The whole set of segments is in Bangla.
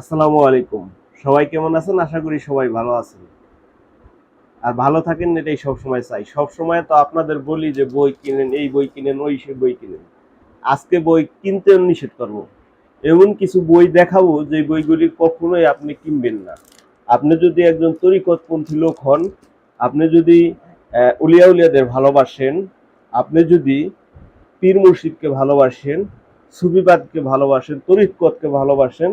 আসসালামু আলাইকুম। সবাই কেমন আছেন? আশা করি সবাই ভালো আছেন। আর ভালো থাকেন এটাই সব সময় চাই। সব সময় তো আপনাদের বলি যে বই কিনেন, এই বই কিনেন, ওই সে বই কিনেন। আজকে বই কিনতে নিষেধ করব। এমন কিছু বই দেখাবো যে বইগুলি কখনোই আপনি কিনবেন না। আপনি যদি একজন তরিকতপন্থী লোক হন, আপনি যদি উলিয়া উলিয়াদের ভালোবাসেন, আপনি যদি পীর মুর্শিদকে ভালোবাসেন, সুফিবাদকে ভালোবাসেন, তরিকতকে ভালোবাসেন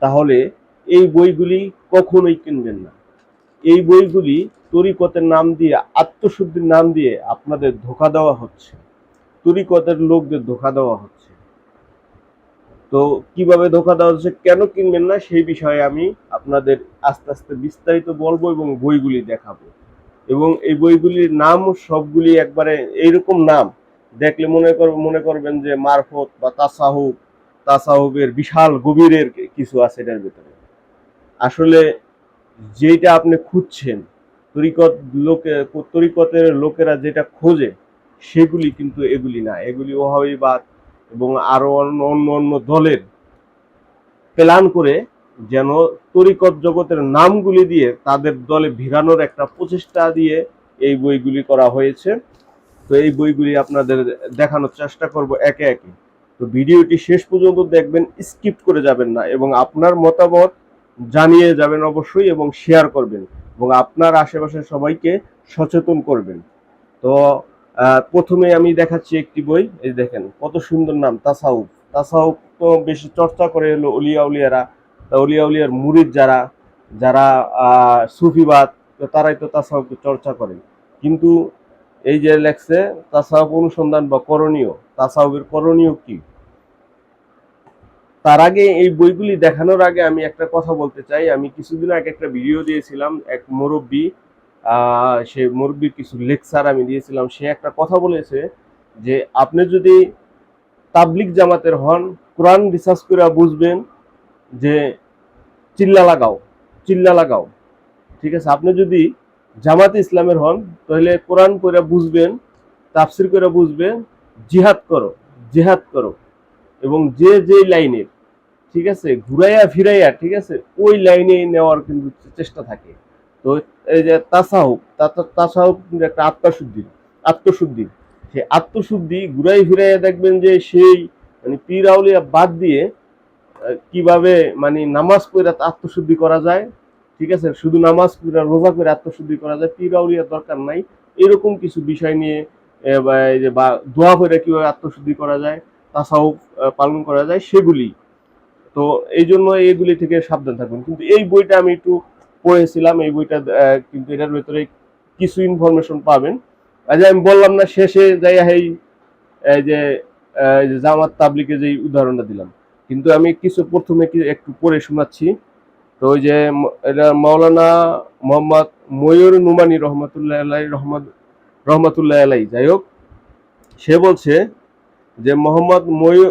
তাহলে এই বইগুলি কখনোই কিনবেন না। এই বইগুলি তরিকতের নাম দিয়ে, আত্মশুদ্ধির নাম দিয়ে আপনাদের ধোকা দেওয়া হচ্ছে। তরিকতের লোকদের ধোকা দেওয়া হচ্ছে। তো কীভাবে ধোকা দেওয়া হচ্ছে, কেন কিনবেন না, সেই বিষয়ে আমি আপনাদের আস্তে আস্তে বিস্তারিত বলব এবং বইগুলি দেখাবো। এবং এই বইগুলির নাম সবগুলি একবারে এইরকম নাম দেখলে মনে কর, মনে করবেন যে মারফত বা তাসাহুব, তাসাহুবের বিশাল গভীরের কিছু আছে এটার ভেতরে। আসলে যেটা আপনি খুঁজছেন, তরিকত লোকে, তরিকতের লোকেরা যেটা খোঁজে, সেগুলি কিন্তু এগুলি না। এগুলি ওহাবিবাদ এবং আরও অন্য অন্য অন্য দলের প্ল্যান করে যেন তরিকত জগতের নামগুলি দিয়ে তাদের দলে ভিড়ানোর একটা প্রচেষ্টা দিয়ে এই বইগুলি করা হয়েছে। তো এই বইগুলি আপনাদের দেখানোর চেষ্টা করব একে একে। তো ভিডিওটি শেষ পর্যন্ত দেখবেন, স্কিপ করে যাবেন না এবং আপনার মতামত জানিয়ে যাবেন অবশ্যই এবং শেয়ার করবেন এবং আপনার আশেপাশের সবাইকে সচেতন করবেন। তো প্রথমে আমি দেখাচ্ছি একটি বই, এই দেখেন, কত সুন্দর নাম, তাসাউফ। তাসাউফ তো বেশি চর্চা করে এলো অলিয়া উলিয়ারা, তা অলিয়া উলিয়ার মুরিদ যারা যারা সুফিবাদ তারাই তো তাসাউফকে চর্চা করেন কিন্তু এই যে লেখছে তাসাউফ অনুসন্ধান বা করণীয়। তাসাউফের করণীয় কি? তার আগে এই বইগুলি দেখানোর আগে আমি একটা কথা বলতে চাই। আমি কিছুদিন আগে একটা ভিডিও দিয়েছিলাম, এক মুরব্বী সে মুরব্বীর কিছু লেকচার আমি দিয়েছিলাম। সে একটা কথা বলেছে যে, আপনি যদি তাবলিক জামাতের হন, কোরআন রিসার্চ করে বুঝবেন যে, চিল্লা লাগাও চিল্লা লাগাও। ঠিক আছে? আপনি যদি জামাতে ইসলামের হন, তাহলে কোরআন করে বুঝবেন, তাফসির করে বুঝবেন, জিহাদ করো জিহাদ করো। এবং যে যে লাইনের, ঠিক আছে, ঘুরাইয়া ফিরাইয়া, ঠিক আছে, ওই লাইনে নেওয়ার কিন্তু চেষ্টা থাকে। তো এই যে তাসাহুব তাসাহুব কিন্তু একটা আত্মশুদ্ধি আত্মশুদ্ধি। সেই আত্মশুদ্ধি ঘুরাই ফিরাইয়া দেখবেন যে সেই মানে পীর আউলিয়া বাদ দিয়ে কীভাবে মানে নামাজ পড়ে আত্মশুদ্ধি করা যায় ঠিক আছে? শুধু নামাজ পড়ে, রোজা করে আত্মশুদ্ধি করা যায় পীর আউলিয়ার দরকার নাই। এরকম কিছু বিষয় নিয়ে বা দোয়া করে কীভাবে আত্মশুদ্ধি করা যায় তাসাউফ পালন করা যায়, সেগুলি। তো এই জন্য এইগুলি থেকে সাবধান থাকবেন কিন্তু এই বইটা আমি একটু পড়েছিলাম, এই বইটা কিন্তু এটার ভেতরে কিছু ইনফরমেশন পাবেন। যে আমি বললাম না, শেষে যাই এই যে জামাত তাবলিকে যে উদাহরণটা দিলাম। কিন্তু আমি কিছু প্রথমে একটু পড়ে শোনাচ্ছি। তো ওই যে এটা মাওলানা মোহাম্মদ ময়ূর নুমানি রহমতুল্লাহ আলাই রহমত, রহমতুল্লাহ আলাই যাই হোক, সে বলছে যে মোহাম্মদ ময়ূর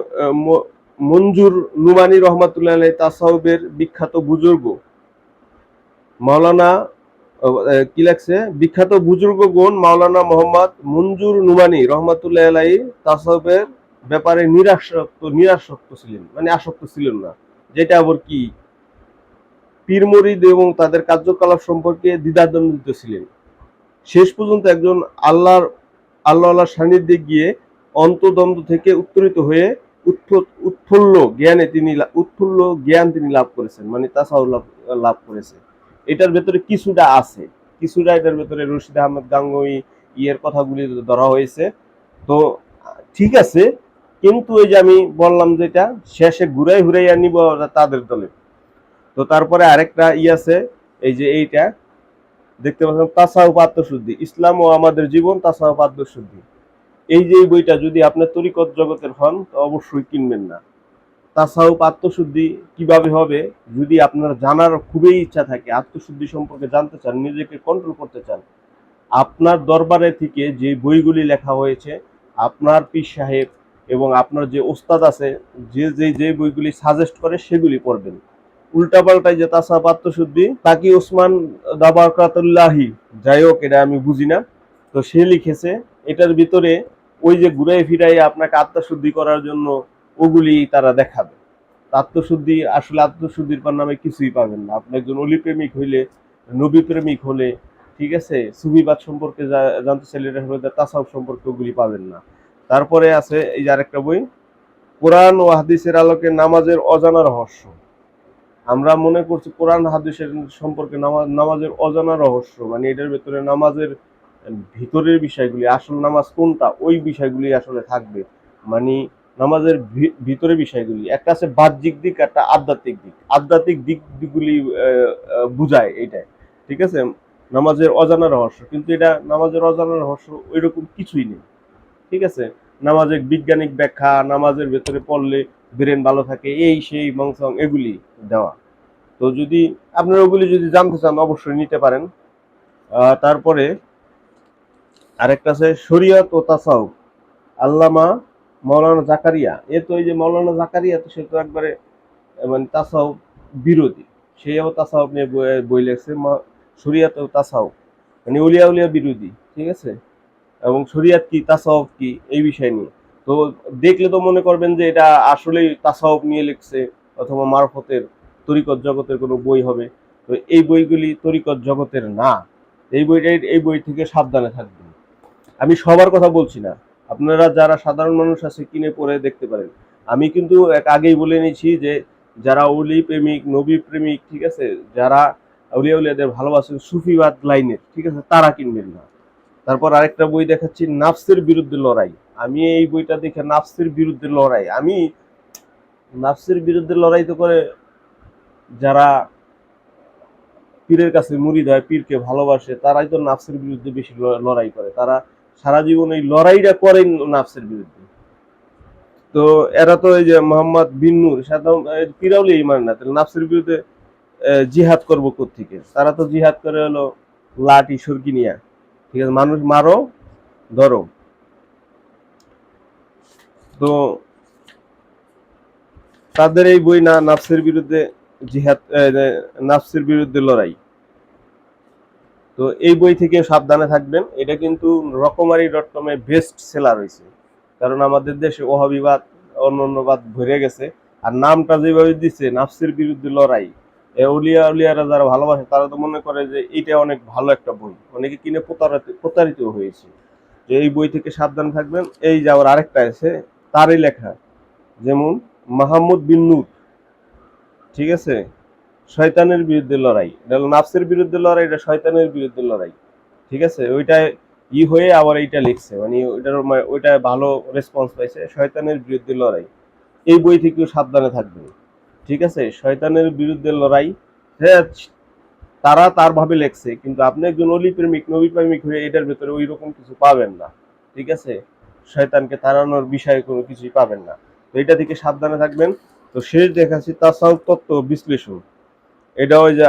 মঞ্জুর নুমানি রহমতুল্লাহ আলাই তাসাউবের বিখ্যাত বুজুর্গ। মাওলানা কি লাগছে বিখ্যাত বুজুর্গ গুণ মাওলানা মোহাম্মদ মঞ্জুর নুমানি রহমতুল্লাহ আলাই তাসাউবের ব্যাপারে নিরাসক্ত নিরাসক্ত ছিলেন। মানে আসক্ত ছিলেন না। যেটা আবার কি? পীর মুরিদ এবং তাদের কার্যকলাপ সম্পর্কে দ্বিধাদ্বন্দ্বিত ছিলেন। শেষ পর্যন্ত একজন আল্লাহর, আল্লাহ আল্লাহর সান্নিধ্যে গিয়ে অন্তদ্বন্দ্ব থেকে উত্তরিত হয়ে উৎফ- উৎফুল্ল জ্ঞানে তিনি উৎফুল্ল জ্ঞান তিনি লাভ করেছেন মানে তাসাউ লাভ করেছে এটার ভেতরে কিছুটা আছে, কিছুটা এটার ভেতরে রশিদ আহমদ গাঙ্গুই ইয়ের কথাগুলি ধরা হয়েছে। তো ঠিক আছে, কিন্তু এই যে আমি বললাম যেটা শেষে ঘুরাই ঘুরাইয়া নিব তাদের দলে। তো তারপরে আরেকটা ই আছে, এই যে এইটা, দেখতে পাচ্ছেন তাসাউফ আত্মশুদ্ধি ইসলাম ও আমাদের জীবন তাসাউফ আত্মশুদ্ধি এই যে বইটা যদি আপনার তরিকত জগতের হন, তো অবশ্যই কিনবেন না। তাসাউফ আত্মশুদ্ধি কীভাবে হবে, যদি আপনার জানার খুবই ইচ্ছা থাকে, আত্মশুদ্ধি সম্পর্কে জানতে চান, নিজেকে কন্ট্রোল করতে চান, আপনার দরবারে থেকে যে বইগুলি লেখা হয়েছে, আপনার পীর সাহেব এবং আপনার যে ওস্তাদ আছে, যে যে যে বইগুলি সাজেস্ট করে, সেগুলি পড়বেন। উল্টাপাল্টায় যে তাসাব আত্মশুদ্ধি তাকি ওসমান দাবাকাতুল্লাহি। যাই হোক, এটা আমি বুঝি না। তো সে লিখেছে, এটার ভিতরে ওই যে ঘুরাই ফিরাই আপনাকে আত্মশুদ্ধি করার জন্য ওগুলি তারা দেখাবে। আত্মশুদ্ধি, আসলে আত্মশুদ্ধির পর নামে কিছুই পাবেন না। আপনি একজন অলি প্রেমিক হইলে নবী প্রেমিক হলে, ঠিক আছে? সুবিবাদ সম্পর্কে জানতে চাইলে এটা হলো তাসাউফ সম্পর্কে ওগুলি পাবেন না। তারপরে আছে, এই যে আরেকটা বই, কোরআন ও হাদিসের আলোকে নামাজের অজানা রহস্য। আমরা মনে করছি কোরআন হাদিসের সম্পর্কে নামাজ নামাজের অজানা রহস্য মানে এটার ভেতরে নামাজের ভিতরের বিষয়গুলি, আসল নামাজ কোনটা, ওই বিষয়গুলি আসলে থাকবে। মানে নামাজের ভি- ভিতরের বিষয়গুলি, একটা আছে বাহ্যিক দিক, একটা আধ্যাত্মিক দিক। আধ্যাত্মিক দিক দিকগুলি বুঝায় এইটাই ঠিক আছে? নামাজের অজানা রহস্য, কিন্তু এটা নামাজের অজানা রহস্য ওইরকম কিছুই নেই, ঠিক আছে? নামাজের বিজ্ঞানিক ব্যাখ্যা, নামাজের ভেতরে পড়লে ব্রেন ভালো থাকে, এই সেই মংসং এগুলি দেওয়া। তো যদি আপনারা ওগুলি যদি জানতে চান, অবশ্যই নিতে পারেন। তারপরে আরেকটা আছে, শরীয়ত ও তাসাউফ। আল্লামা মৌলানা জাকারিয়া, এ তো এই যে মৌলানা জাকারিয়া তো সে তো একবারে মানে তাসাউফ বিরোধী। সেও তাসাউফ নিয়ে বই- লেখছে শরীয়ত ও তাসাউফ। মানে উলিয়া উলিয়া বিরোধী, ঠিক আছে? এবং শরিয়াত কি, তাসাউফ কি, এই বিষয় নিয়ে। তো দেখলে তো মনে করবেন যে এটা আসলেই তাসাউফ নিয়ে লিখছে অথবা মারফতের তরিকত জগতের কোনো বই হবে। তো এই বইগুলি তরিকত জগতের না। এই বইটা এই বই থেকে সাবধানে থাকবেন। আমি সবার কথা বলছি না। আপনারা যারা সাধারণ মানুষ আছে, কিনে পড়ে দেখতে পারেন। আমি কিন্তু এক আগেই বলে নিয়েছি যে যারা অলি প্রেমিক, নবী প্রেমিক, ঠিক আছে? যারা উলিয়া উলিয়াদের ভালোবাসেন সুফিবাদ লাইনের, ঠিক আছে? তারা কিনবেন না। তারপর আরেকটা বই দেখাচ্ছি, নাফসের বিরুদ্ধে লড়াই। আমি এই বইটা দেখে নাফসের বিরুদ্ধে লড়াই। আমি নাফসের বিরুদ্ধে লড়াই তো করে যারা পীরের কাছে মুড়িদ হয় পীরকে ভালোবাসে, তারাই তো নাফসের বিরুদ্ধে বেশি লড়াই করে। তারা সারা জীবন এই লড়াইটা করে নাফসের বিরুদ্ধে। তো এরা তো এই যে মোহাম্মদ বিন নূর সাধারণ পিরাউলি না, তাহলে নাফসের বিরুদ্ধে জিহাদ করব কোথেকে তারা তো জিহাদ করে হলো লাঠি, সুরকি নিয়া। ঠিক আছে, মানুষ মারো, ধরো। তো তাদের এই বই না, নাফসের বিরুদ্ধে জিহাদ নাফসের বিরুদ্ধে লড়াই। তো এই বই থেকে সাবধানে থাকবেন। এটা কিন্তু রকমারি ডট কমে বেস্ট সেলার হয়েছে কারণ আমাদের দেশে ওহাবিবাদ অন্য অন্যবাদ ভরে গেছে। আর নামটা যেভাবে দিচ্ছে নাফসের বিরুদ্ধে লড়াই। উলিয়া উলিয়ারা যারা ভালোবাসে, তারা তো মনে করে যে এটা অনেক ভালো একটা বই। অনেকে কিনে প্রতারিত হয়েছে। যে এই বই থেকে সাবধান থাকবেন। এই যে আবার আরেকটা আছে, তারই লেখা। যেমন, মাহমুদ বিন নূর। ঠিক আছে? শয়তানের বিরুদ্ধে লড়াই। এটা হলো নাফসের বিরুদ্ধে লড়াই, এটা শয়তানের বিরুদ্ধে লড়াই। ঠিক আছে? ওইটা ই হয়ে আবার এইটা লিখছে। মানে ওইটার মা- ওইটা ভালো রেসপন্স পাইছে, শয়তানের বিরুদ্ধে লড়াই। এই বই থেকেও সাবধানে থাকবেন। ঠিক আছে? শয়তানের বিরুদ্ধে লড়াই। হ্যাঁ তারা তার ভাবে লেখছে, কিন্তু আপনি একজন অলি প্রেমিক, নবী প্রেমিক হয়ে এটার ভেতরে ওই রকম কিছু পাবেন না। ঠিক আছে? শয়তানকে তাড়ানোর বিষয়ে কোনো কিছুই পাবেন না। তো এটা থেকে সাবধানে থাকবেন। তো শেষ দেখাচ্ছি তাসাউফ তত্ত্ব বিশ্লেষণ। এটা ওই যে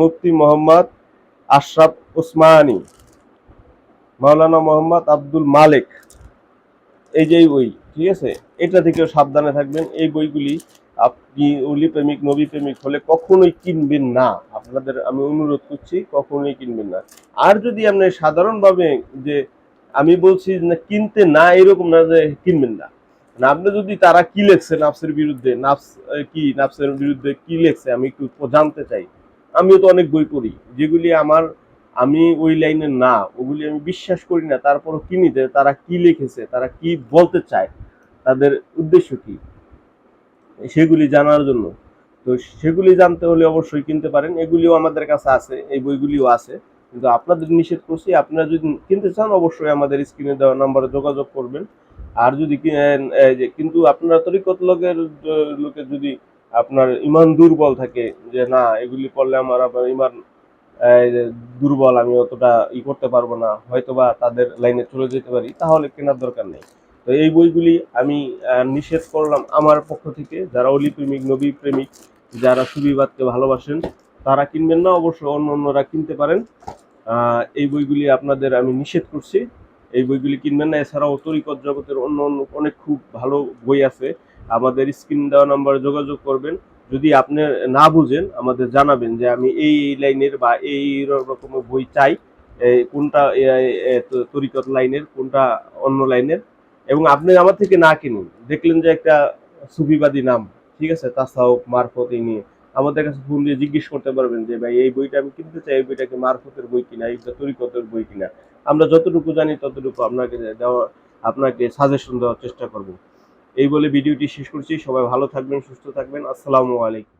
মুফতি মোহাম্মদ আশরাফ ওসমানী, মাওলানা মোহাম্মদ আব্দুল মালিক। এই যে বই ঠিক আছে? এটা থেকেও সাবধানে থাকবেন। এই বইগুলি আপনি অলি প্রেমিক, নবী প্রেমিক হলে কখনোই কিনবেন না। আপনাদের আমি অনুরোধ করছি, কখনোই কিনবেন না। আর যদি আপনি সাধারণভাবে যে আমি বলছি না কিনতে না এরকম না যে কিনবেন না। না আপনি যদি তারা কি লেখছে নাফসের বিরুদ্ধে, নাফস কি নাফসের বিরুদ্ধে কি লেখছে, আমি একটু জানতে চাই। আমিও তো অনেক বই পড়ি, যেগুলি আমার, আমি ওই লাইনে না, ওগুলি আমি বিশ্বাস করি না, তারপরও কিনি যে তারা কি লিখেছে, তারা কি বলতে চায়, তাদের উদ্দেশ্য কি? সেগুলি জানার জন্য। তো সেগুলি জানতে হলে অবশ্যই কিনতে পারেন। এগুলিও আমাদের কাছে আছে, এই বইগুলিও আছে। কিন্তু আপনাদের নিষেধ করছি, আপনারা যদি কিনতে চান, অবশ্যই আমাদের স্ক্রিনে দেওয়া নাম্বারে যোগাযোগ করবেন। আর যদি কিন্তু আপনারা তরিকত লোকের লোকের যদি আপনার ইমান দুর্বল থাকে, যে না, এগুলি পড়লে আমার আপনার ইমান দুর্বল, আমি অতটা ই করতে পারব না, হয়তোবা তাদের লাইনে চলে যেতে পারি, তাহলে কেনার দরকার নেই। তো এই বইগুলি আমি নিষেধ করলাম আমার পক্ষ থেকে। যারা অলি প্রেমিক নবী প্রেমিক যারা সুবিবাদকে ভালোবাসেন, তারা কিনবেন না, অবশ্য অন্য অন্যরা কিনতে পারেন। এই বইগুলি আপনাদের আমি নিষেধ করছি। এই বইগুলি কিনবেন না, এছাড়াও তরিকত জগতের অন্য অন্য অনেক খুব ভালো বই আছে। আমাদের স্ক্রিন দেওয়া নাম্বারে যোগাযোগ করবেন। যদি আপনি না বুঝেন, আমাদের জানাবেন যে আমি এই লাইনের বা এই রকমের বই চাই। কোনটা তরিকত লাইনের, কোনটা অন্য লাইনের? এবং আপনি আমার থেকে না কিনুন। দেখলেন যে একটা সুফিবাদী নাম। ঠিক আছে? তাসাউফ মারফত এই নিয়ে আমাদের কাছে ফোন দিয়ে জিজ্ঞেস করতে পারবেন যে, ভাই, এই বইটা আমি কিনতে চাই, এই বইটাকে মারফতের বই কিনা? এইটা তরিকতের বই কিনা? আমরা যতটুকু জানি, ততটুকু আপনাকে দেওয়া, আপনাকে সাজেশন দেওয়ার চেষ্টা করব। এই বলে ভিডিওটি শেষ করছি। সবাই ভালো থাকবেন, সুস্থ থাকবেন। আসসালামু আলাইকুম।